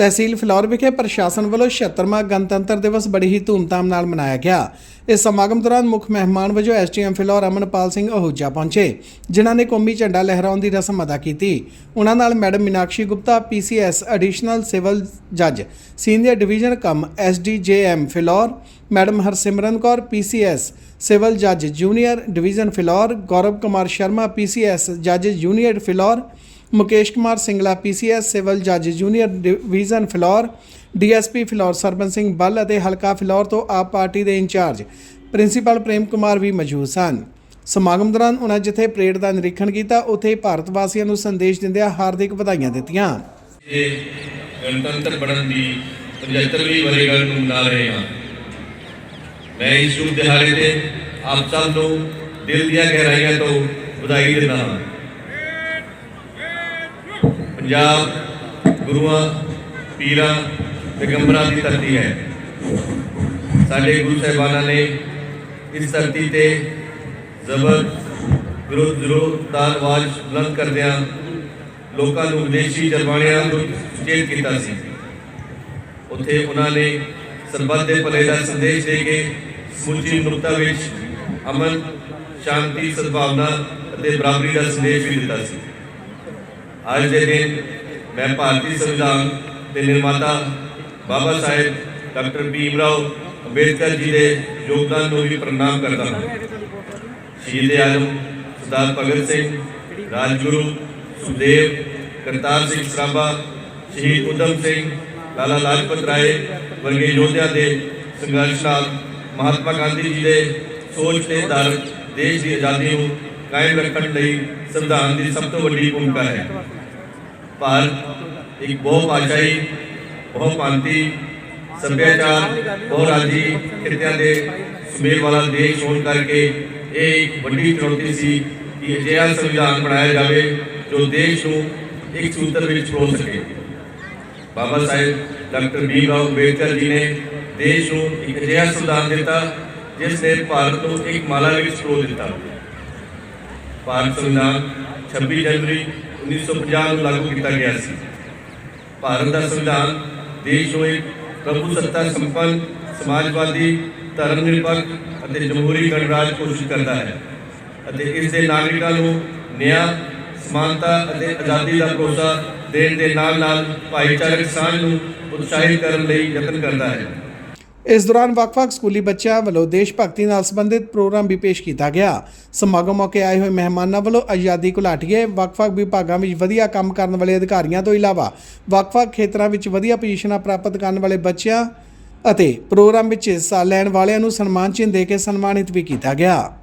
ਤਹਿਸੀਲ flour ਵਿਖੇ ਪ੍ਰਸ਼ਾਸਨ ਵੱਲੋਂ 76ਵਾਂ ਗਣਤੰਤਰ ਦਿਵਸ ਬੜੀ ਹੀ ਧੂਮਧਾਮ ਨਾਲ ਮਨਾਇਆ ਗਿਆ। ਇਸ ਸਮਾਗਮ ਦੌਰਾਨ ਮੁੱਖ ਮਹਿਮਾਨ ਵਜੋਂ ਐਸਟੀਐਮ ਫਲੌਰ ਅਮਨਪਾਲ ਸਿੰਘ ਅਹੂਜਾ ਪਹੁੰਚੇ, ਜਿਨ੍ਹਾਂ ਨੇ ਕੌਮੀ ਝੰਡਾ ਲਹਿਰਾਉਣ ਦੀ ਰਸਮ ਅਦਾ ਕੀਤੀ। ਉਹਨਾਂ ਨਾਲ madam Meenakshi Gupta, PCS additional civil ਜੱਜ, ਸੀਨੀਅਰ ਡਿਵੀਜ਼ਨ ਕਮ ਐਸਡੀਜੇਐਮ flour, madam Harsimran Kaur, PCS civil ਜੱਜ ਜੂਨੀਅਰ ਡਿਵੀਜ਼ਨ ਫਿਲੌਰ, ਗੌਰਵ ਕੁਮਾਰ ਸ਼ਰਮਾ, ਪੀਸੀਐਸ ਜੱਜ junior Phillaur Mukesh Kumar Singla PCS civil ਜੱਜ junior division Phillaur DSP Phillaur Sarban Singh ਬੱਲ ਅਤੇ ਹਲਕਾ ਫਿਲੌਰ ਤੋਂ ਆਪ ਪਾਰਟੀ ਦੇ ਇੰਚਾਰਜ ਪ੍ਰਿੰਸੀਪਲ ਪ੍ਰੇਮ ਕੁਮਾਰ ਵੀ ਮੌਜੂਦ ਸਨ। ਸਮਾਗਮ ਦੌਰਾਨ ਉਹਨਾਂ ਜਿੱਥੇ ਪਰੇਡ ਦਾ ਨਿਰੀਖਣ ਕੀਤਾ, ਉੱਥੇ ਭਾਰਤ ਵਾਸੀਆਂ ਨੂੰ ਸੰਦੇਸ਼ ਦਿੰਦਿਆਂ ਹਾਰਦਿਕ ਵਧਾਈਆਂ ਦਿੱਤੀਆਂ। ਇਹ ਗਣਤੰਤਰ ਬਣਨ ਦੀ 75ਵੀਂ ਵਰ੍ਹੇਗੰਢ ਨੂੰ ਮਨਾ ਰਹੇ ਹਾਂ। ਮੈਂ ਇਸ ਸ਼ੁਭ ਦਿਹਾੜੇ ਤੇ ਆਪ ਸਭ ਨੂੰ ਦਿਲ ਦੀਆਂ ਗਹਿਰਾਈਆਂ ਤੋਂ ਵਧਾਈ ਦਿੰਦਾ ਹਾਂ। ਪੰਜਾਬ ਗੁਰੂਆਂ, ਪੀਰਾਂ, ਪੈਗੰਬਰਾਂ ਦੀ ਧਰਤੀ ਹੈ। ਸਾਡੇ ਗੁਰੂ ਸਾਹਿਬਾਨਾਂ ਨੇ ਇਸ ਧਰਤੀ ਤੇ ਜ਼ਬਰ, ਵਿਰੋਧ ਵਿਰੋਧ ਦਾ ਆਵਾਜ਼ ਬੁਲੰਦ ਕਰਦਿਆਂ ਲੋਕਾਂ ਨੂੰ ਵਿਦੇਸ਼ੀ ਜਰਵਾਣਿਆਂ ਨੂੰ ਸੁਚੇਤ ਕੀਤਾ ਸੀ। ਉੱਥੇ ਉਹਨਾਂ ਨੇ ਸਰਬੱਤ ਦੇ ਭਲੇ ਦਾ ਸੰਦੇਸ਼ ਦੇ ਕੇ ਸਮੁੱਚੀ ਮਨੁੱਖਤਾ ਵਿੱਚ ਅਮਨ, ਸ਼ਾਂਤੀ, ਸਦਭਾਵਨਾ ਅਤੇ ਬਰਾਬਰੀ ਦਾ ਸੰਦੇਸ਼ ਵੀ ਦਿੱਤਾ ਸੀ। ਅੱਜ ਦੇ ਦਿਨ ਮੈਂ ਭਾਰਤੀ ਸੰਵਿਧਾਨ ਦੇ ਨਿਰਮਾਤਾ ਬਾਬਾ ਸਾਹਿਬ ਡਾਕਟਰ ਭੀਮ ਰਾਓ ਅੰਬੇਦਕਰ ਜੀ ਦੇ ਯੋਗਦਾਨ ਨੂੰ ਵੀ ਪ੍ਰਣਾਮ ਕਰਦਾ ਹਾਂ ਸ਼ਹੀਦ ਆਜ਼ਮ ਸਰਦਾਰ ਭਗਤ ਸਿੰਘ ਰਾਜਗੁਰੂ ਸੁਖਦੇਵ ਕਰਤਾਰ ਸਿੰਘ ਸਰਾਭਾ ਸ਼ਹੀਦ ਉਦਮ ਸਿੰਘ ਲਾਲਾ ਲਾਜਪਤ ਰਾਏ ਵਰਗੇ ਯੋਧਿਆਂ ਦੇ ਸੰਘਰਸ਼ ਨਾਲ ਮਹਾਤਮਾ ਗਾਂਧੀ ਜੀ ਦੇ ਸੋਚ ਤੇ ਦਰ ਦੇਸ਼ ਦੀ ਆਜ਼ਾਦੀ ਨੂੰ ਕਾਇਮ ਰੱਖਣ ਲਈ ਸੰਵਿਧਾਨ ਦੀ ਸਭ ਤੋਂ ਵੱਡੀ ਭੂਮਿਕਾ ਹੈ ਭਾਰਤ ਇੱਕ ਬਹੁ ਭਾਸ਼ਾਈ ਬਹੁ ਪੰਥੀ ਸੱਭਿਆਚਾਰ ਬਹੁ ਰਾਜੀ ਖਿੱਤਿਆਂ ਦੇ ਸੁਮੇਲ ਵਾਲਾ ਦੇਸ਼ ਹੋਣ ਕਰਕੇ ਇਹ ਇੱਕ ਵੱਡੀ ਚੁਣੌਤੀ ਸੀ ਕਿ ਅਜਿਹਾ ਸੰਵਿਧਾਨ ਬਣਾਇਆ ਜਾਵੇ ਜੋ ਦੇਸ਼ ਨੂੰ ਇੱਕ ਸੂਤਰ ਵਿੱਚ ਪਰੋ ਸਕੇ ਬਾਬਾ ਸਾਹਿਬ ਡਾਕਟਰ ਭੀਮ ਰਾਓ ਅੰਬੇਦਕਰ ਜੀ ਨੇ ਦੇਸ਼ ਨੂੰ ਇੱਕ ਅਜਿਹਾ ਸੰਵਿਧਾਨ ਦਿੱਤਾ ਜਿਸ ਨੇ ਭਾਰਤ ਨੂੰ ਇੱਕ ਮਾਲਾ ਵਿੱਚ ਪਰੋ ਦਿੱਤਾ ਭਾਰਤ ਸੰਵਿਧਾਨ 26 ਜਨਵਰੀ 1950 ਨੂੰ ਲਾਗੂ ਕੀਤਾ ਗਿਆ ਸੀ। ਭਾਰਤ ਦਾ ਸੰਵਿਧਾਨ ਦੇਸ਼ ਨੂੰ ਇੱਕ ਪ੍ਰਭੂ ਸੱਤਾ ਸੰਪੰਨ ਸਮਾਜਵਾਦੀ ਧਰਮ ਨਿਰਪੱਖ ਅਤੇ ਜਮਹੂਰੀ ਗਣਰਾਜ ਘੋਸ਼ਿਤ ਕਰਦਾ ਹੈ ਅਤੇ ਇਸ ਦੇ ਨਾਗਰਿਕਾਂ ਨੂੰ ਨਿਆਂ ਸਮਾਨਤਾ ਅਤੇ ਆਜ਼ਾਦੀ ਦਾ ਭਰੋਸਾ ਦੇਣ ਦੇ ਨਾਲ ਨਾਲ ਭਾਈਚਾਰਕ ਸਾਂਝ ਨੂੰ ਉਤਸ਼ਾਹਿਤ ਕਰਨ ਲਈ ਯਤਨ ਕਰਦਾ ਹੈ। ਇਸ ਦੌਰਾਨ ਵੱਖ-ਵੱਖ ਸਕੂਲੀ ਬੱਚਿਆਂ ਵੱਲੋਂ ਦੇਸ਼ ਭਗਤੀ ਨਾਲ ਸੰਬੰਧਿਤ ਪ੍ਰੋਗਰਾਮ ਵੀ ਪੇਸ਼ ਕੀਤਾ ਗਿਆ। ਸਮਾਗਮ ਮੌਕੇ ਆਏ ਹੋਏ ਮਹਿਮਾਨਾਂ ਵੱਲੋਂ ਆਜ਼ਾਦੀ ਘੁਲਾਟੀਏ, ਵੱਖ-ਵੱਖ ਵਿਭਾਗਾਂ ਵਿੱਚ ਵਧੀਆ ਕੰਮ ਕਰਨ ਵਾਲੇ ਅਧਿਕਾਰੀਆਂ ਤੋਂ ਇਲਾਵਾ ਵੱਖ-ਵੱਖ ਖੇਤਰਾਂ ਵਿੱਚ ਵਧੀਆ ਪੋਜੀਸ਼ਨਾਂ ਪ੍ਰਾਪਤ ਕਰਨ ਵਾਲੇ ਬੱਚਿਆਂ ਅਤੇ ਪ੍ਰੋਗਰਾਮ ਵਿੱਚ ਹਿੱਸਾ ਲੈਣ ਵਾਲਿਆਂ ਨੂੰ ਸਨਮਾਨ ਚਿੰਨ੍ਹ ਦੇ ਕੇ ਸਨਮਾਨਿਤ ਵੀ ਕੀਤਾ ਗਿਆ।